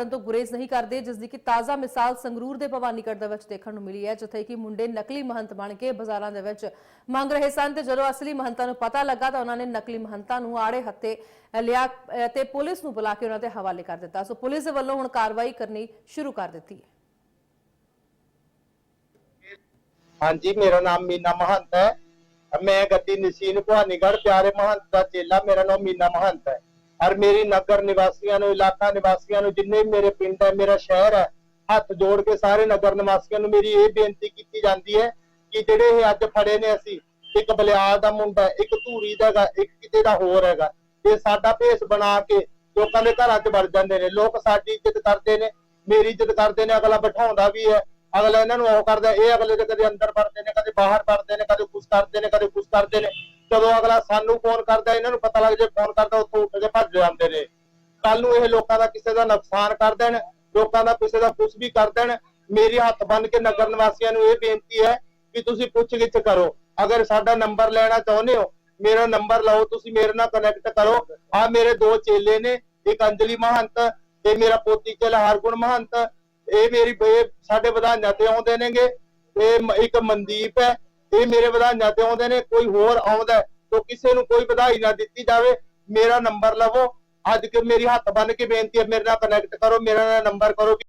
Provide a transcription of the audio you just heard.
ਕਰਨ ਤੋਂ ਗੁਰੇਜ਼ ਨਹੀਂ ਕਰਦੇ, ਜਿਸ ਦੀ ਕਿ ਤਾਜ਼ਾ ਮਿਸਾਲ ਸੰਗਰੂਰ ਦੇ ਭਵਾਨੀਗੜ੍ਹ ਦੇ ਵਿੱਚ ਦੇਖਣ ਨੂੰ ਮਿਲੀ ਹੈ, ਜਿੱਥੇ ਕਿ ਮੁੰਡੇ ਨਕਲੀ ਮਹੰਤ ਬਣ ਕੇ ਬਾਜ਼ਾਰਾਂ ਦੇ ਵਿੱਚ ਮੰਗ ਰਹੇ ਸਨ। ਤੇ ਜਦੋਂ ਅਸਲੀ ਮਹੰਤਾਂ ਨੂੰ ਪਤਾ ਲੱਗਾ, ਤਾਂ ਉਹਨਾਂ ਨੇ ਨਕਲੀ ਮਹੰਤਾਂ ਨੂੰ ਆੜੇ ਹੱਥੇ ਲਿਆ ਤੇ ਪੁਲਿਸ ਨੂੰ ਬੁਲਾ ਕੇ ਉਹਨਾਂ ਦੇ ਹਵਾਲੇ ਕਰ ਦਿੱਤਾ। ਸੋ ਪੁਲਿਸ ਦੇ ਵੱਲੋਂ ਹੁਣ ਕਾਰਵਾਈ ਕਰਨੀ ਸ਼ੁਰੂ ਕਰ ਦਿੱਤੀ ਹੈ। ਹਾਂਜੀ, ਮੇਰਾ ਨਾਮ ਮੀਨਾ ਮਹੰਤ ਹੈ। ਮੈਂ ਗੱਦੀ ਨਸੀਨ ਭਵਾਨੀਗੜ੍ਹ, ਪਿਆਰੇ ਮਹੰਤ ਦਾ ਚੇਲਾ। ਮੇਰਾ ਨਾਮ ਮੀਨਾ ਮਹੰਤ ਹੈ। ਔਰ ਮੇਰੀ ਨਗਰ ਨਿਵਾਸੀਆਂ ਨੂੰ, ਇਲਾਕਾ ਨਿਵਾਸੀਆਂ ਨੂੰ, ਜਿੰਨੇ ਮੇਰੇ ਪਿੰਡ ਹੈ, ਮੇਰਾ ਸ਼ਹਿਰ ਹੈ, ਹੱਥ ਜੋੜ ਕੇ ਸਾਰੇ ਨਗਰ ਨਿਵਾਸੀਆਂ ਨੂੰ ਮੇਰੀ ਇਹ ਬੇਨਤੀ ਕੀਤੀ ਜਾਂਦੀ ਹੈ ਕਿ ਜਿਹੜੇ ਇਹ ਅੱਜ ਫੜੇ ਨੇ ਅਸੀਂ, ਇੱਕ ਬਲਿਆਲ ਦਾ ਮੁੰਡਾ ਇੱਕ ਧੂਰੀ ਦਾ ਹੈਗਾ, ਇੱਕ ਕਿਤੇ ਦਾ ਹੋਰ ਹੈਗਾ, ਇਹ ਸਾਡਾ ਭੇਸ ਬਣਾ ਕੇ ਲੋਕਾਂ ਦੇ ਘਰਾਂ 'ਚ ਵੜ ਜਾਂਦੇ ਨੇ। ਲੋਕ ਸਾਡੀ ਇੱਜ਼ਤ ਕਰਦੇ ਨੇ, ਮੇਰੀ ਇੱਜ਼ਤ ਕਰਦੇ ਨੇ, ਅਗਲਾ ਬਿਠਾਉਂਦਾ ਵੀ ਹੈ, ਅਗਲਾ ਇਹਨਾਂ ਨੂੰ ਉਹ ਕਰਦਾ, ਇਹ ਅਗਲੇ ਦੇ ਕਦੇ ਅੰਦਰ ਵੜਦੇ ਨੇ, ਕਦੇ ਬਾਹਰ ਵੜਦੇ ਨੇ, ਕਦੇ ਕੁਛ ਕਰਦੇ ਨੇ, ਕਦੇ ਕੁਛ ਕਰਦੇ ਨੇ। ਜਦੋਂ ਅਗਲਾ ਸਾਨੂੰ ਫੋਨ ਕਰਦਾ, ਇਹਨਾਂ ਨੂੰ ਪਤਾ ਲੱਗ ਜੇ ਫੋਨ ਕਰਦਾ, ਉੱਥੋਂ ਉੱਠ ਕੇ ਭੱਜ ਜਾਂਦੇ ਨੇ। ਕੱਲ ਨੂੰ ਇਹ ਲੋਕਾਂ ਦਾ ਕਿਸੇ ਦਾ ਨੁਕਸਾਨ ਕਰ ਦੇਣ, ਲੋਕਾਂ ਦਾ ਕਿਸੇ ਦਾ ਕੁਛ ਵੀ ਕਰ ਦੇਣ, ਮੇਰੀ ਹੱਥ ਬੰਨ ਕੇ ਨਗਰ ਨਿਵਾਸੀਆਂ ਨੂੰ ਇਹ ਬੇਨਤੀ ਹੈ ਕਿ ਤੁਸੀਂ ਪੁੱਛਗਿੱਛ ਕਰੋ। ਅਗਰ ਸਾਡਾ ਨੰਬਰ ਲੈਣਾ ਚਾਹੁੰਦੇ ਹੋ, ਮੇਰਾ ਨੰਬਰ ਲਓ, ਤੁਸੀਂ ਮੇਰੇ ਨਾਲ ਕਨੈਕਟ ਕਰੋ। ਆ ਮੇਰੇ ਦੋ ਚੇਲੇ ਨੇ, ਇੱਕ ਅੰਜਲੀ ਮਹੰਤ ਤੇ ਮੇਰਾ ਪੋਤੀ ਚੇਲਾ ਹਰਗੁਣ ਮਹੰਤ। ਇਹ ਮੇਰੀ ਇਹ ਸਾਡੇ ਵਧਾਈਆਂ ਤੇ ਆਉਂਦੇ ਨੇਗੇ। ਤੇ ਇੱਕ ਮਨਦੀਪ ਹੈ, ਇਹ ਮੇਰੇ ਵਿਧਾਨਾਂ ਤੇ ਆਉਂਦੇ ਨੇ, ਕੋਈ ਹੋਰ ਆਉਂਦਾ ਤਾਂ ਕਿਸੇ ਨੂੰ ਕੋਈ ਵਧਾਈ ਨਾ ਦਿੱਤੀ ਜਾਵੇ, ਮੇਰਾ ਨੰਬਰ ਲਵੋ। ਅੱਜ ਕਿ ਮੇਰੀ ਹੱਥ ਬੰਨ ਕੇ ਬੇਨਤੀ ਹੈ, ਮੇਰੇ ਨਾਲ ਕਨੈਕਟ ਕਰੋ, ਮੇਰਾ ਨੰਬਰ ਕਰੋ।